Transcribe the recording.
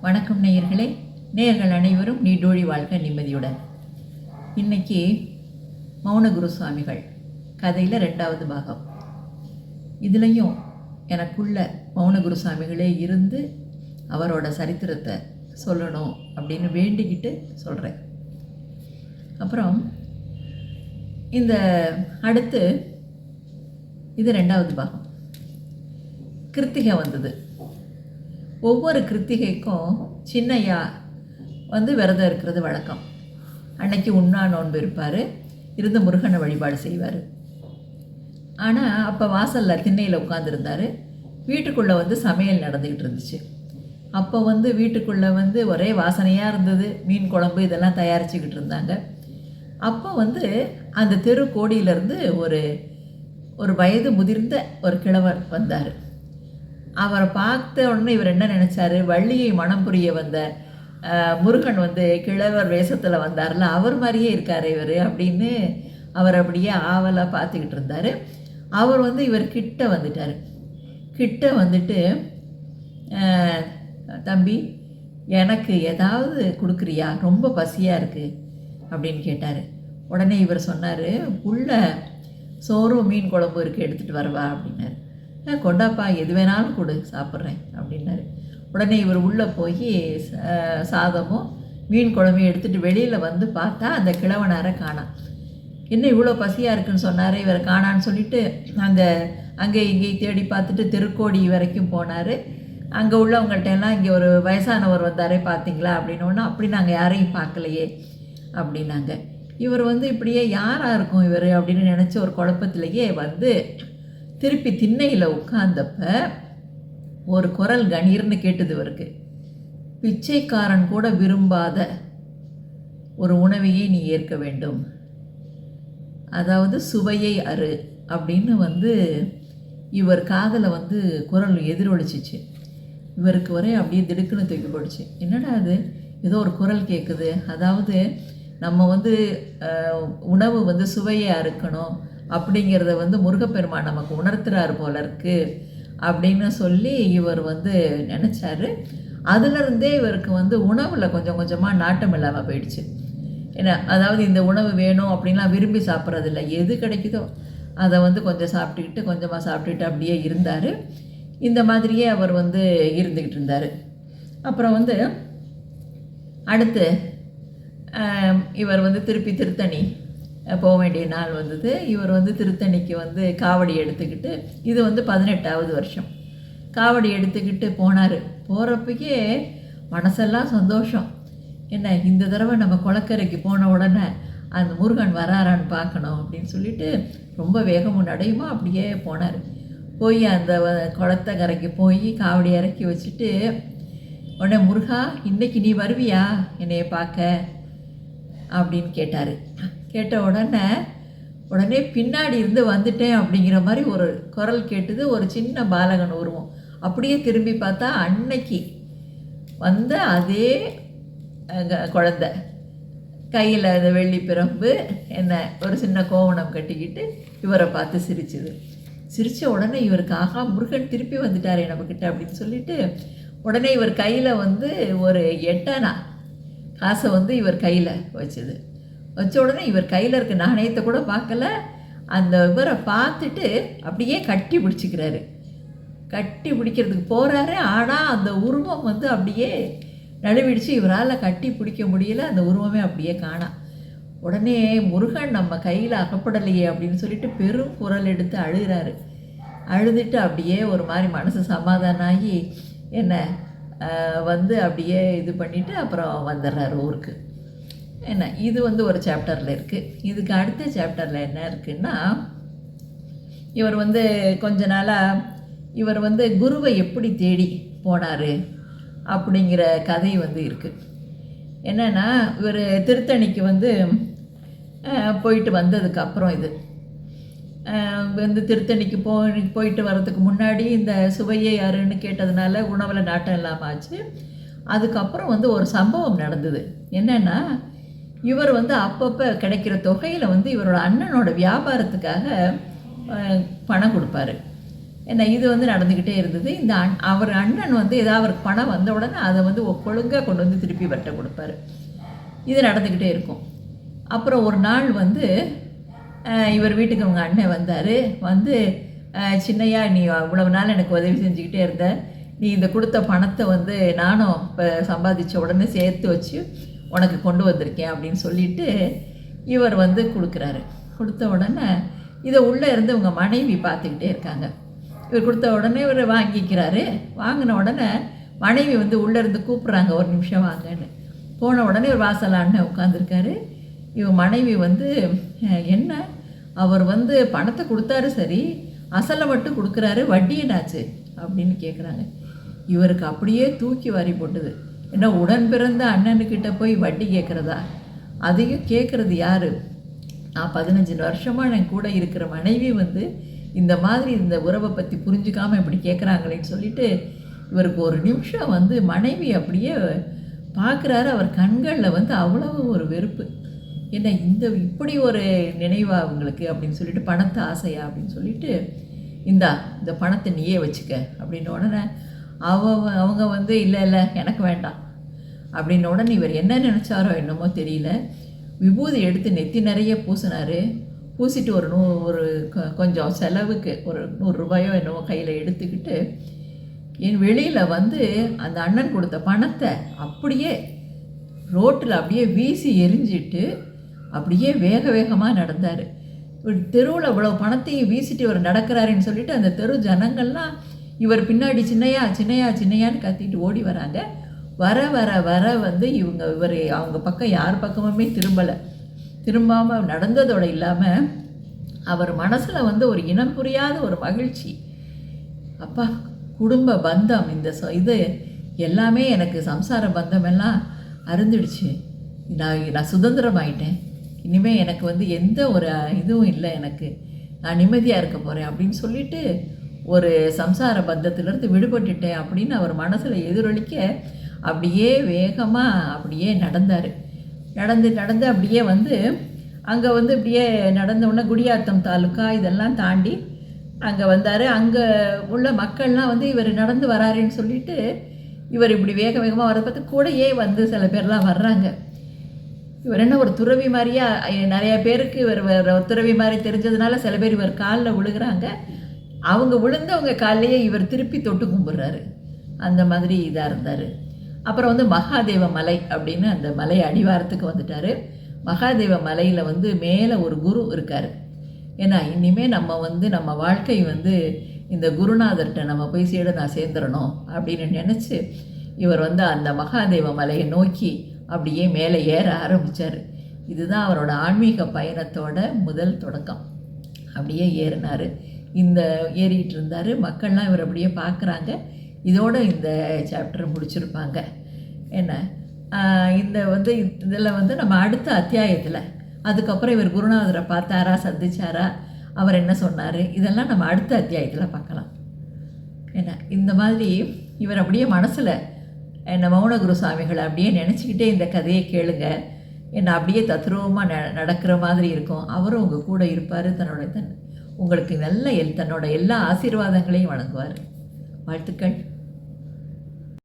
வணக்கம் நேயர்களே. நேயர்கள் அனைவரும் நீடோழி வாழ்க நிம்மதியுடன். இன்னைக்கு மௌனகுரு சுவாமிகள் கதையில் ரெண்டாவது பாகம். இதுலேயும் எனக்குள்ள மௌனகுரு சுவாமிகளே இருந்து அவரோட சரித்திரத்தை சொல்லணும் அப்படின்னு வேண்டிக்கிட்டு சொல்கிறேன் அப்புறம் இந்த அடுத்து இது ரெண்டாவது பாகம். கிருத்திகை வந்தது. ஒவ்வொரு கிருத்திகைக்கும் சின்னையா வந்து விரதம் இருக்கிறது வழக்கம். அன்னைக்கு உண்ணா நோன்பு இருப்பார். இருந்து முருகனை வழிபாடு செய்வார். ஆனால் அப்போ வாசலில் திண்ணையில் உட்காந்துருந்தார் வீட்டுக்குள்ளே வந்து சமையல் நடந்துக்கிட்டு இருந்துச்சு. அப்போ வந்து வீட்டுக்குள்ளே வந்து ஒரே வாசனையாக இருந்தது. மீன் குழம்பு இதெல்லாம் தயாரிச்சுக்கிட்டு இருந்தாங்க. அப்போ வந்து அந்த தெரு கோடியிலேருந்து ஒரு ஒரு வயது முதிர்ந்த ஒரு கிழவர் வந்தார். அவரை பார்த்த உடனே இவர் என்ன நினச்சாரு? வள்ளியை மனம் புரிய வந்த முருகன் வந்து கிழவர் வேஷத்தில் வந்தார்ல அவர் மாதிரியே இருக்கார் இவர் அப்படின்னு அவர் அப்படியே ஆவலாக பார்த்துக்கிட்டு இருந்தார். அவர் வந்து இவர் கிட்ட வந்துட்டார். கிட்ட வந்துட்டு தம்பி எனக்கு ஏதாவது கொடுக்குறியா? ரொம்ப பசியாக இருக்குது அப்படின்னு கேட்டார். உடனே இவர் சொன்னார் உள்ள சோறும் மீன் குழம்பு இருக்குது எடுத்துகிட்டு வரவா? அப்படின்னாரு. கொண்டாப்பா எது வேணாலும் கொடு சாப்பிட்றேன் அப்படின்னாரு. உடனே இவர் உள்ளே போய் சாதமும் மீன் குழம்பையும் எடுத்துகிட்டு வெளியில் வந்து பார்த்தா அந்த கிழவனாரை காணாம் என்ன இவ்வளோ பசியாக இருக்குன்னு சொன்னார் இவரை காணான்னு சொல்லிட்டு அந்த அங்கே இங்கேயும் தேடி பார்த்துட்டு திருக்கோடி வரைக்கும் போனார். அங்கே உள்ளவங்கள்ட்ட எல்லாம் இங்கே ஒரு வயசானவர் வந்தாரே பார்த்தீங்களா? அப்படின்னு அப்படி நாங்கள் யாரையும் பார்க்கலையே அப்படின்னாங்க. இவர் வந்து இப்படியே யாராக இருக்கும் இவர்? அப்படின்னு நினச்சி ஒரு குழப்பத்திலேயே வந்து திருப்பி திண்ணையில் உட்கார்ந்தப்ப ஒரு குரல் கணீர்னு கேட்டது இவருக்கு. பிச்சைக்காரன் கூட விரும்பாத ஒரு உணவையே நீ ஏற்க வேண்டும். அதாவது சுவையை அரு அப்படின்னு வந்து இவர் காதில் வந்து குரல் எதிரொலிச்சிச்சு. இவருக்கு ஒரே அப்படியே திடுக்குன்னு தூக்கி போடுச்சு. என்னடா அது ஏதோ ஒரு குரல் கேட்குது அதாவது நம்ம வந்து உணவு வந்து சுவையை அறுக்கணும். அப்படிங்கிறத வந்து முருகப்பெருமான் நமக்கு உணர்த்துறாரு போல இருக்கு அப்படின்னு சொல்லி இவர் வந்து நினச்சாரு. அதுலேருந்தே இவருக்கு வந்து உணவில் கொஞ்சம் கொஞ்சமாக நாட்டம் இல்லாமல் போயிடுச்சு. ஏன்னா அதாவது இந்த உணவு வேணும் அப்படின்லாம் விரும்பி சாப்பிட்றதில்ல. எது கிடைக்குதோ அதை வந்து கொஞ்சம் சாப்பிட்டுக்கிட்டு கொஞ்சமாக சாப்பிட்டுட்டு அப்படியே இருந்தார். இந்த மாதிரியே அவர் வந்து இருந்துக்கிட்டு இருந்தார். அப்புறம் வந்து அடுத்து இவர் வந்து திருப்பி திருத்தணி போக வேண்டிய நாள் வந்தது. இவர் வந்து திருத்தணிக்கு வந்து காவடி எடுத்துக்கிட்டு இது வந்து பதினெட்டாவது வருஷம். காவடி எடுத்துக்கிட்டு போனார். போகிறப்பக்கே மனசெல்லாம் சந்தோஷம். என்ன இந்த தடவை நம்ம குளக்கரைக்கு போன உடனே அந்த முருகன் வராரான்னு பார்க்கணும் அப்படின்னு சொல்லிட்டு ரொம்ப வேகமும் நடையுமா அப்படியே போனார். போய் அந்த குளத்தை குளத்த கரைக்கு போய் காவடி இறக்கி வச்சுட்டு உடனே முருகா இன்னைக்கு நீ வருவியா? என்னைய பார்க்க அப்படின்னு கேட்டார். கேட்ட உடனே உடனே பின்னாடி இருந்து வந்துட்டேன் அப்படிங்கிற மாதிரி ஒரு குரல் கேட்டது ஒரு சின்ன பாலகன் உருவம். அப்படியே திரும்பி பார்த்தா அன்னைக்கு வந்த அதே குழந்த. க- கையில் இந்த வெள்ளி பிரம்பு என்ன ஒரு சின்ன கோவணம் கட்டிக்கிட்டு இவரை பார்த்து சிரிச்சுது. சிரித்த உடனே இவருக்கு ஆகா முருகன் திருப்பி வந்துட்டாரே நம்மக்கிட்ட அப்படின்னு சொல்லிட்டு உடனே இவர் கையில் வந்து ஒரு எட்டனா காசை வந்து இவர் கையில் வச்சுது. வச்ச உடனே இவர் கையில் இருக்க நாணயத்தை கூட பார்க்கல. அந்த இவரை பார்த்துட்டு அப்படியே கட்டி பிடிச்சிக்கிறாரு. கட்டி பிடிக்கிறதுக்கு போகிறாரு ஆனால் அந்த உருவம் வந்து அப்படியே நழுவிடுச்சு. இவரால் கட்டி பிடிக்க முடியல. அந்த உருவமே அப்படியே காணாம் உடனே முருகன் நம்ம கையில் அகப்படலையே அப்படின்னு சொல்லிட்டு பெரும் குரல் எடுத்து அழுகிறாரு. அழுதுட்டு அப்படியே ஒரு மாதிரி மனசு சமாதானம் ஆகி என்ன வந்து அப்படியே இது பண்ணிவிட்டு அப்புறம் வந்துடுறாரு ஊருக்கு. என்ன இது வந்து ஒரு சாப்டரில் இருக்குது இதுக்கு அடுத்த சாப்டரில் என்ன இருக்குன்னா இவர் வந்து கொஞ்ச நாளாக இவர் வந்து குருவை எப்படி தேடி போனார் அப்படிங்கிற கதை வந்து இருக்குது என்னென்னா இவர் திருத்தணிக்கு வந்து போயிட்டு வந்ததுக்கப்புறம் இது. வந்து திருத்தணிக்கு போ போயிட்டு வர்றதுக்கு முன்னாடி இந்த சுவையை யாருன்னு கேட்டதுனால உணவில் நாட்டம் இல்லாமல் ஆச்சு. அதுக்கப்புறம் வந்து ஒரு சம்பவம் நடந்தது. என்னென்னா இவர் வந்து அப்பப்போ கிடைக்கிற தொகையில் வந்து இவரோட அண்ணனோட வியாபாரத்துக்காக பணம் கொடுப்பாரு. என்ன இது வந்து நடந்துக்கிட்டே இருந்தது. இந்த அண் அவர் அண்ணன் வந்து ஏதாவது அவருக்கு பணம் வந்த உடனே அதை வந்து ஒழுங்காக கொண்டு வந்து திருப்பி வட்ட கொடுப்பாரு. இது நடந்துக்கிட்டே இருக்கும். அப்புறம் ஒரு நாள் வந்து இவர் வீட்டுக்கு அவங்க அண்ணன் வந்தார். வந்து சின்னையா நீ இவ்வளவு நாள் எனக்கு உதவி செஞ்சுக்கிட்டே இருந்த. நீ இந்த கொடுத்த பணத்தை வந்து நானும் இப்போ சம்பாதிச்ச உடனே சேர்த்து வச்சு உனக்கு கொண்டு வந்திருக்கேன் அப்படின்னு சொல்லிட்டு இவர் வந்து கொடுக்குறாரு. கொடுத்த உடனே இதை உள்ளே இருந்து உங்க மனைவி பார்த்துக்கிட்டே இருக்காங்க. இவர் கொடுத்த உடனே இவர் வாங்கிக்கிறாரு. வாங்கின உடனே மனைவி வந்து உள்ளே இருந்து கூப்பிட்றாங்க ஒரு நிமிஷம் வாங்கன்னு. போன உடனே ஒரு வாசல் அண்ணன் உட்காந்துருக்காரு இவன் மனைவி வந்து என்ன? அவர் வந்து பணத்தை கொடுத்தாரு சரி. அசலை மட்டும் கொடுக்குறாரு வட்டி என்னாச்சு? அப்படின்னு கேட்குறாங்க இவருக்கு அப்படியே தூக்கி வாரி போட்டுது. என்ன உடன் பிறந்த அண்ணனுக்கிட்ட போய் வட்டி கேட்குறதா அதையும் கேட்குறது யார்? நான் பதினஞ்சு வருஷமாக என் கூட இருக்கிற மனைவி வந்து இந்த மாதிரி இந்த உறவை பற்றி புரிஞ்சுக்காம இப்படி கேட்குறாங்களேன்னு சொல்லிட்டு இவருக்கு ஒரு நிமிஷம் வந்து மனைவி அப்படியே பார்க்குறாரு அவர் கண்களில் வந்து அவ்வளவு ஒரு வெறுப்பு. என்ன இந்த இப்படி ஒரு நினைவா அவங்களுக்கு அப்படின்னு சொல்லிட்டு பணத்தை ஆசையா அப்படின்னு சொல்லிட்டு இந்தா இந்த பணத்தை நீயே வச்சுக்க அப்படின்னு உடனே அவ அவங்க வந்து இல்லை இல்லை எனக்கு வேண்டாம். அப்படின்ன உடனே இவர் என்ன நினச்சாரோ என்னமோ தெரியல. விபூதி எடுத்து நெத்தி நிறைய பூசினார். பூசிட்டு ஒரு நூ ஒரு கொஞ்சம் செலவுக்கு ஒரு நூறுரூபாயோ என்னவோ கையில் எடுத்துக்கிட்டு என் வெளியில் வந்து அந்த அண்ணன் கொடுத்த பணத்தை அப்படியே ரோட்டில் அப்படியே வீசி எரிஞ்சிட்டு அப்படியே வேக வேகமாக நடந்தார். ஒரு தெருவில் இவ்வளோ பணத்தையும் வீசிட்டு இவர் நடக்கிறாருன்னு சொல்லிட்டு அந்த தெரு ஜனங்கள்லாம் இவர் பின்னாடி சின்னையா சின்னையா சின்னையான்னு கத்திட்டு ஓடி வராங்க. வர வர வர வந்து இவங்க இவர் அவங்க பக்கம் யார் பக்கமுமே திரும்பலை. திரும்பாமல் நடந்ததோடு இல்லாமல் அவர் மனசில் வந்து ஒரு இனம் புரியாத ஒரு மகிழ்ச்சி. அப்பா குடும்ப பந்தம் இந்த சொ- இது எல்லாமே எனக்கு சம்சார பந்தம் எல்லாம் அருந்துடுச்சு. நான் நான் சுதந்திரமாயிட்டேன். இனிமேல் எனக்கு வந்து எந்த ஒரு இதுவும் இல்லை எனக்கு. நான் நிம்மதியாக இருக்க போகிறேன் அப்படின்னு சொல்லிட்டு ஒரு சம்சார பந்தத்திலிருந்து விடுபட்டுட்டேன் அப்படின்னு அவர் மனசில் எதிரொலிக்க அப்படியே வேகமாக அப்படியே நடந்தார். நடந்து நடந்து அப்படியே வந்து அங்கே வந்து இப்படியே நடந்தவுடனே குடியாத்தம் தாலுக்கா இதெல்லாம் தாண்டி அங்கே வந்தார். அங்கே உள்ள மக்கள்லாம் வந்து இவர் நடந்து வராருன்னு சொல்லிட்டு இவர் இப்படி வேக வேகமாக வரதை பார்த்து கூடயே வந்து சில பேர்லாம் வர்றாங்க. இவர் என்ன ஒரு துறவி மாதிரியா நிறைய பேருக்கு இவர் ஒரு துறவி மாதிரி தெரிஞ்சதுனால சில பேர் இவர் காலில் விழுகிறாங்க. அவங்க விழுந்தவங்க காலையே இவர் திருப்பி தொட்டு கும்பிட்றாரு. அந்த மாதிரி இதாக இருந்தார். அப்புறம் வந்து மகாதேவ மலை அப்படின்னு அந்த மலை அடிவாரத்துக்கு வந்துட்டார். மகாதேவ மலையில் வந்து மேலே ஒரு குரு இருக்கார். ஏன்னா இனிமேல் நம்ம வந்து நம்ம வாழ்க்கை வந்து இந்த குருநாதர்கிட்ட நம்ம போய் சேட நான் சேர்ந்துடணும் அப்படின்னு நினச்சி இவர் வந்து அந்த மகாதேவ மலையை நோக்கி அப்படியே மேலே ஏற ஆரம்பித்தார் இதுதான் அவரோட ஆன்மீக பயணத்தோட முதல் தொடக்கம். அப்படியே ஏறினார். இந்த ஏறிட்டு இருந்தார். மக்கள்லாம் இவர் அப்படியே பார்க்குறாங்க. இதோட இந்த சாப்டர் முடிச்சிருப்பாங்க. என்ன? இந்த வந்து இதில் வந்து நம்ம அடுத்த அத்தியாயத்தில் அதுக்கப்புறம் இவர் குருநாதரை பார்த்தாரா சந்திச்சாரா அவர் என்ன சொன்னார்? இதெல்லாம் நம்ம அடுத்த அத்தியாயத்தில் பார்க்கலாம். என்ன? இந்த மாதிரி இவர் அப்படியே மனசில் என்ன மௌனகுரு சுவாமிகளை அப்படியே நினச்சிக்கிட்டே இந்த கதையை கேளுங்க. என்ன அப்படியே தத்ரூபமாக ந நடக்கிற மாதிரி இருக்கும். அவரும் உங்கள் கூட இருப்பார். தன்னோட தன் உங்களுக்கு நல்ல எல் தன்னோட எல்லா ஆசீர்வாதங்களையும் வழங்குவார். வாழ்த்துக்கள்.